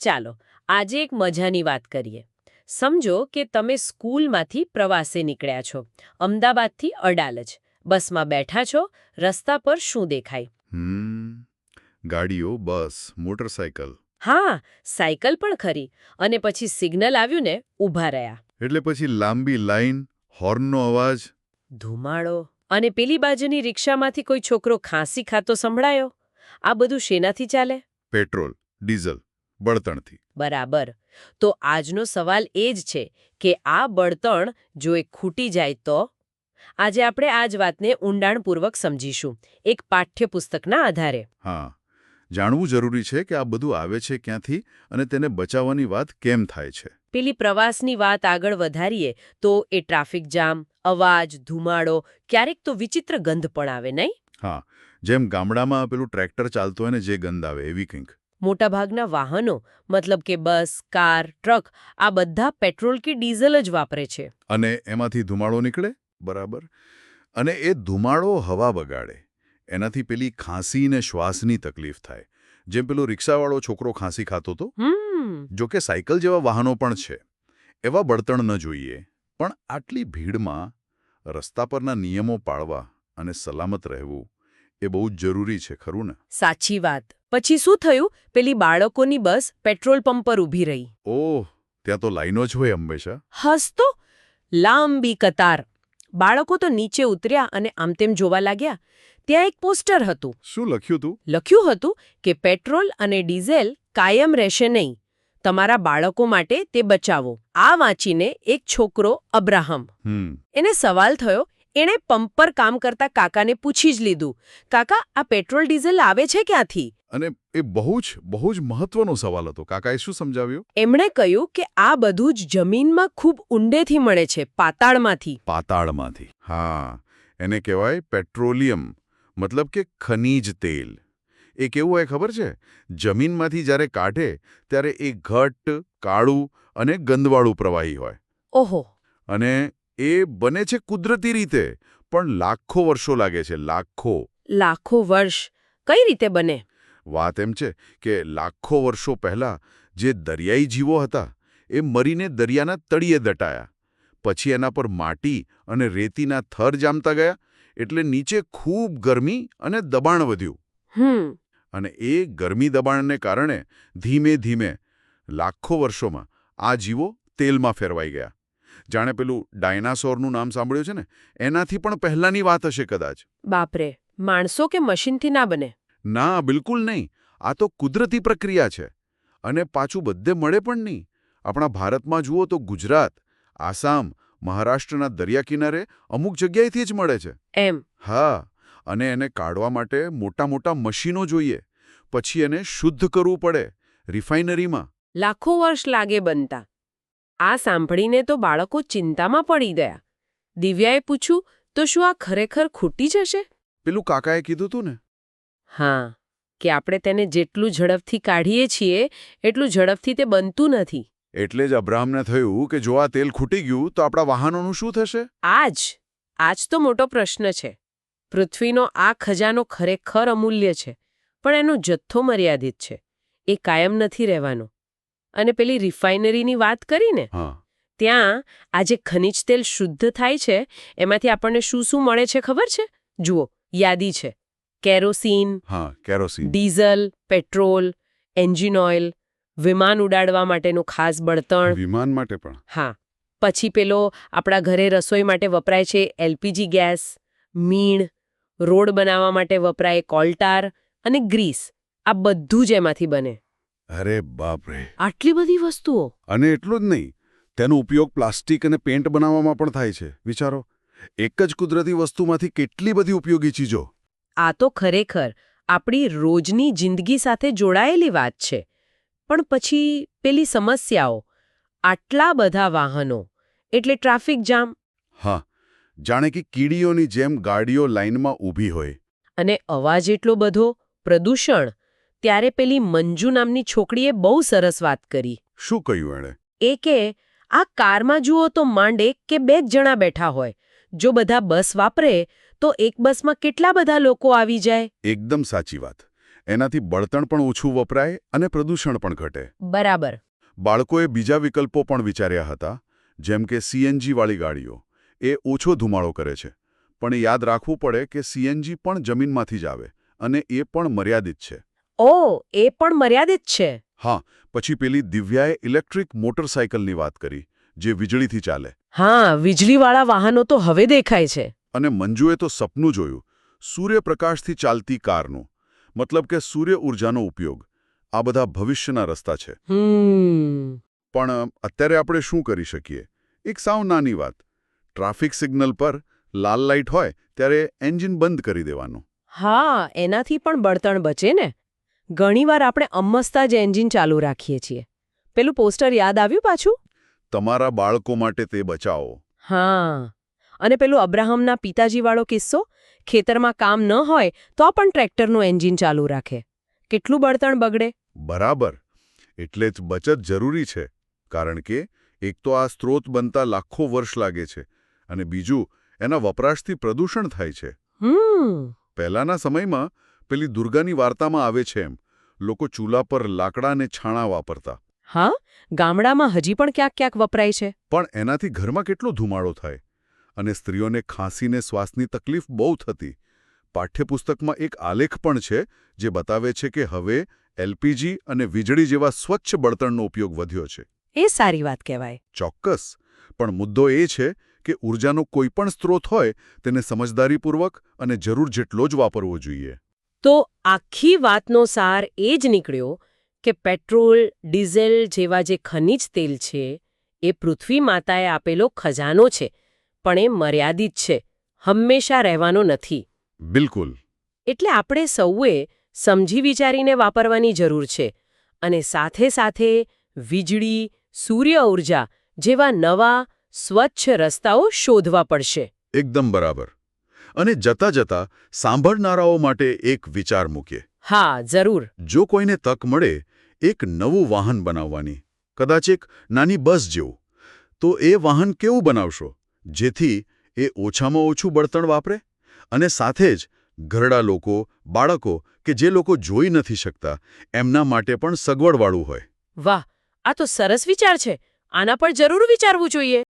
ચાલો આજે એક મજાની વાત કરીએ. સમજો કે તમે સ્કૂલમાંથી પ્રવાસે નીકળ્યા છો. અમદાવાદથી અડાલજ બસમાં બેઠા છો રસ્તા પર શું દેખાય? ગાડીઓ બસ મોટરસાયકલ. હા સાયકલ પણ ખરી. અને પછી સિગ્નલ આવ્યું ને ઊભા રહ્યા. એટલે પછી લાંબી લાઈન હોર્નનો અવાજ. ધુમાડો. અને પેલી બાજુની રિક્ષામાંથી કોઈ છોકરો ખાંસી ખાતો સંભળાયો? આ બધું શેનાથી ચાલે? Petrol diesel. બળતણથી. બરાબર. તો આજનો સવાલ એ જ છે કે આ બળતણ જો એ ખૂટી જાય તો? આજે આપણે આ જ વાતને ઊંડાણપૂર્વક સમજીશું એક પાઠ્યપુસ્તકના આધારે. હા. જાણવું જરૂરી છે કે આ બધું આવે છે ક્યાંથી અને તેને બચાવવાની વાત કેમ થાય છે? પેલી પ્રવાસની વાત આગળ વધારીએ તો એ ટ્રાફિક જામ અવાજ ધુમાડો ક્યારેક તો વિચિત્ર ગંધ પણ આવે નહીં? હા. જેમ ગામડામાં પેલું ટ્રેક્ટર ચાલતું હોય ને જે ગંધ આવે એવી કંઈક. મોટાભાગના વાહનો મતલબ કે બસ કાર ટ્રક આ બધા પેટ્રોલ કે ડીઝલ જ વાપરે છે. અને એમાંથી ધુમાડો નીકળે? બરાબર. અને એ ધુમાડો હવા બગાડે. એનાથી પેલી ખાંસી ને શ્વાસની તકલીફ થાય. જેમ પેલો રિક્ષાવાળો છોકરો ખાંસી ખાતો હતો જો કે સાયકલ જેવા વાહનો પણ છે. એવા બળતણ ન જોઈએ. પણ આટલી ભીડમાં રસ્તા પરના નિયમો પાળવા અને સલામત રહેવું એ બહુ જ જરૂરી છે ખરું ને? સાચી વાત. પછી શું થયું? પેલી બાળકોની બસ પેટ્રોલ પંપ પર ઊભી રહી. ઓહ ત્યાં તો લાઈનો જ હોય હંમેશા હસતો લાંબી કતાર. બાળકો તો નીચે ઉતર્યા અને આમ તેમ જોવા લાગ્યા. ત્યાં એક પોસ્ટર હતું. શું લખ્યું તું? લખ્યું હતું કે પેટ્રોલ અને ડીઝેલ કાયમ રહેશે નહીં. તમારા બાળકો માટે તે બચાવો. આ વાંચીને એક છોકરો અબ્રાહમ. હમ. એને સવાલ થયો એણે પંપ પર કામ કરતા કાકાને પૂછી જ લીધું. કાકા આ પેટ્રોલ ડીઝલ આવે છે ક્યાંથી? અને એ બહુ જ બહુ જ મહત્વનો સવાલ હતો. કાકાએ શું સમજાવ્યું? એમણે કહ્યું કે આ બધું જ જમીનમાં ખૂબ ઊંડેથી મળે છે પાતાળમાંથી. પાતાળમાંથી. હા. એને કહેવાય પેટ્રોલિયમ. મતલબ કે ખનીજ તેલ. એ કેવું હોય ખબર છે? જમીનમાંથી જ્યારે કાઢે ત્યારે એ ઘટ્ટ કાળું અને ગંદવાળું પ્રવાહી હોય. ઓહો. અને એ બને છે કુદરતી રીતે પણ લાખો વર્ષો લાગે છે લાખો. લાખો વર્ષ. કઈ રીતે બને? વાત એમ છે કે લાખો વર્ષો પહેલાં જે દરિયાઈ જીવો હતા એ મરીને દરિયાના તળિયે દટાયા. પછી એના પર માટી અને રેતીના થર જામતા ગયા એટલે નીચે ખૂબ ગરમી અને દબાણ વધ્યું. હમ. અને એ ગરમી દબાણને કારણે ધીમે ધીમે લાખો વર્ષોમાં આ જીવો તેલમાં ફેરવાઈ ગયા. જાણે પેલું ડાયનાસોરનું નામ સાંભળ્યું છે ને? એનાથી પણ પહેલાંની વાત હશે કદાચ. બાપરે માણસો કે મશીનથી ના બને? ના બિલકુલ નહીં. આ તો કુદરતી પ્રક્રિયા છે. અને પાછું બધે મળે પણ નહીં. આપણા ભારતમાં જુઓ તો ગુજરાત આસામ મહારાષ્ટ્રના દરિયા કિનારે અમુક જગ્યાએથી જ મળે છે. એમ. હા અને એને કાઢવા માટે મોટા મોટા મશીનો જોઈએ. પછી એને શુદ્ધ કરવું પડે રિફાઇનરીમાં. લાખો વર્ષ લાગે બનતા. આ સાંભળીને તો બાળકો ચિંતામાં પડી ગયા. દિવ્યાએ પૂછ્યું તો શું આ ખરેખર ખૂટી જશે? પેલું કાકાએ કીધું તું ને? હા કે આપણે તેને જેટલું ઝડપથી કાઢીએ છીએ એટલું ઝડપથી તે બનતું નથી. એટલે જ અબ્રાહમને થયું કે જો આ તેલ ખૂટી ગયું તો આપણા વાહનોનું શું થશે? આજ? આજ તો મોટો પ્રશ્ન છે. પૃથ્વીનો આ ખજાનો ખરેખર અમૂલ્ય છે પણ એનો જથ્થો મર્યાદિત છે. એ કાયમ નથી રહેવાનો. અને પેલી રિફાઇનરીની વાત કરીને? ત્યાં આ જે ખનિજ તેલ શુદ્ધ થાય છે એમાંથી આપણને શું શું મળે છે ખબર છે? જુઓ યાદી છે. કેરોસીન હા kerosene. Diesel petrol engine oil વિમાન ઉડાડવા માટેનું ખાસ બળતણ. વિમાન માટે પણ? હા. પછી પેલો આપણા ઘરે રસોઈ માટે વપરાય છે એલપીજી ગેસ મીણ રોડ બનાવવા માટે વપરાય કોલ્ટાર અને ગ્રીસ. આ બધું જ એમાંથી બને. અરે બાપ રે આટલી બધી વસ્તુઓ? અને એટલું જ નહીં. તેનો ઉપયોગ પ્લાસ્ટિક અને પેન્ટ બનાવવામાં પણ થાય છે. વિચારો. એક જ કુદરતી વસ્તુમાંથી કેટલી બધી ઉપયોગી ચીજો? આ તો ખરેખર આપણી રોજની જિંદગી સાથે જોડાયેલી વાત છે. પણ પછી પેલી સમસ્યાઓ આટલા બધા વાહનો એટલે ટ્રાફિક જામ. હા જાણે કે કીડીઓની જેમ ગાડીઓ લાઇનમાં ઊભી હોય. અને અવાજ એટલો બધો પ્રદૂષણ ત્યારે પેલી મંજુ નામની છોકરીએ બહુ સરસ વાત કરી. શું કહ્યું એણે? એ કે આ કારમાં જુઓ તો માંડ એક કે બે જ જણા બેઠા હોય. જો બધા બસ વાપરે તો એક બસમાં કેટલા બધા લોકો આવી જાય? એકદમ સાચી વાત. એનાથી બળતણ પણ ઓછું વપરાય અને પ્રદૂષણ પણ ઘટે. બરાબર. બાળકોએ બીજા વિકલ્પો પણ વિચાર્યા હતા જેમ કે સીએનજીવાળી ગાડીઓ. એ ઓછો ધુમાડો કરે છે. પણ યાદ રાખવું પડે કે સીએનજી પણ જમીનમાંથી જ આવે અને એ પણ મર્યાદિત છે. ઓ એ પણ મર્યાદિત છે? હા પછી પેલી દિવ્યાએ ઇલેક્ટ્રિક મોટરસાયકલની વાત કરી જે વીજળીથી ચાલે. હા વીજળીવાળા વાહનો તો હવે દેખાય છે. અને મંજુએ તો સપનું જોયું સૂર્યપ્રકાશથી ચાલતી કારનું. મતલબ કે સૂર્ય ઊર્જાનો ઉપયોગ. આ બધા ભવિષ્યના રસ્તા છે. પણ અત્યારે આપણે શું કરી શકીએ? એક સાવ નાની વાત. ટ્રાફિક સિગ્નલ પર લાલ લાઇટ હોય ત્યારે એન્જિન બંધ કરી દેવાનું. હા એનાથી પણ બળતણ બચે ને. ઘણીવાર આપણે અમસ્તા જ એન્જિન ચાલુ રાખીએ છીએ. પેલું પોસ્ટર યાદ આવ્યું પાછું? તમારા બાળકો માટે તે બચાવો. હા. અને પેલું અબ્રાહમના પિતાજીવાળો કિસ્સો ખેતરમાં કામ ન હોય તો પણ ટ્રેક્ટરનું એન્જિન ચાલુ રાખે. કેટલું બળતણ બગડે? બરાબર. એટલે જ બચત જરૂરી છે. કારણ કે એક તો આ સ્ત્રોત બનતા લાખો વર્ષ લાગે છે અને બીજું એના વપરાશથી પ્રદૂષણ થાય છે. પહેલાના સમયમાં પેલી દુર્ગાની વાર્તામાં આવે છે એમ લોકો ચૂલા પર લાકડા અને છાણા વાપરતા. હા? ગામડામાં હજી પણ ક્યાંક ક્યાંક વપરાય છે? પણ એનાથી ઘરમાં કેટલો ધુમાડો થાય? અને સ્ત્રીઓને ખાંસીને શ્વાસની તકલીફ બહુ થતી. પાઠ્યપુસ્તકમાં એક આલેખ પણ છે જે બતાવે છે કે હવે એલપીજી અને વીજળી જેવા સ્વચ્છ બળતણનો ઉપયોગ વધ્યો છે. એ સારી વાત કહેવાય. ચોક્કસ. પણ મુદ્દો એ છે કે ઊર્જાનો કોઈ પણ સ્ત્રોત હોય તેને સમજદારીપૂર્વક અને જરૂર જેટલો જ વાપરવો જોઈએ. તો આખી વાતનો સાર એ જ નીકળ્યો કે પેટ્રોલ ડીઝલ જેવા જે ખનિજ તેલ છે એ પૃથ્વી માતાએ આપેલો ખજાનો છે. પણ એ મર્યાદિત છે હંમેશા રહેવાનો નથી. બિલકુલ. એટલે આપણે સૌએ સમજી વિચારીને વાપરવાની જરૂર છે અને સાથે સાથે વીજળી સૂર્ય ઊર્જા જેવા નવા સ્વચ્છ રસ્તાઓ શોધવા પડશે. એકદમ બરાબર. અને જતા જતા સાંભળનારાઓ માટે એક વિચાર મૂકીએ. હા જરૂર. જો કોઈને તક મળે એક નવું વાહન બનાવવાની. કદાચ એક નાની બસ જેવું. તો એ વાહન કેવું બનાવશો? જેથી એ ઓછામાં ઓછું બળતણ વાપરે અને સાથે જ ઘરડા લોકો, બાળકો કે જે લોકો જોઈ નથી શકતા, એમના માટે પણ સગવડવાળું હોય. વાહ, આ તો સરસ વિચાર છે. આના પર જરૂર વિચારવું જોઈએ.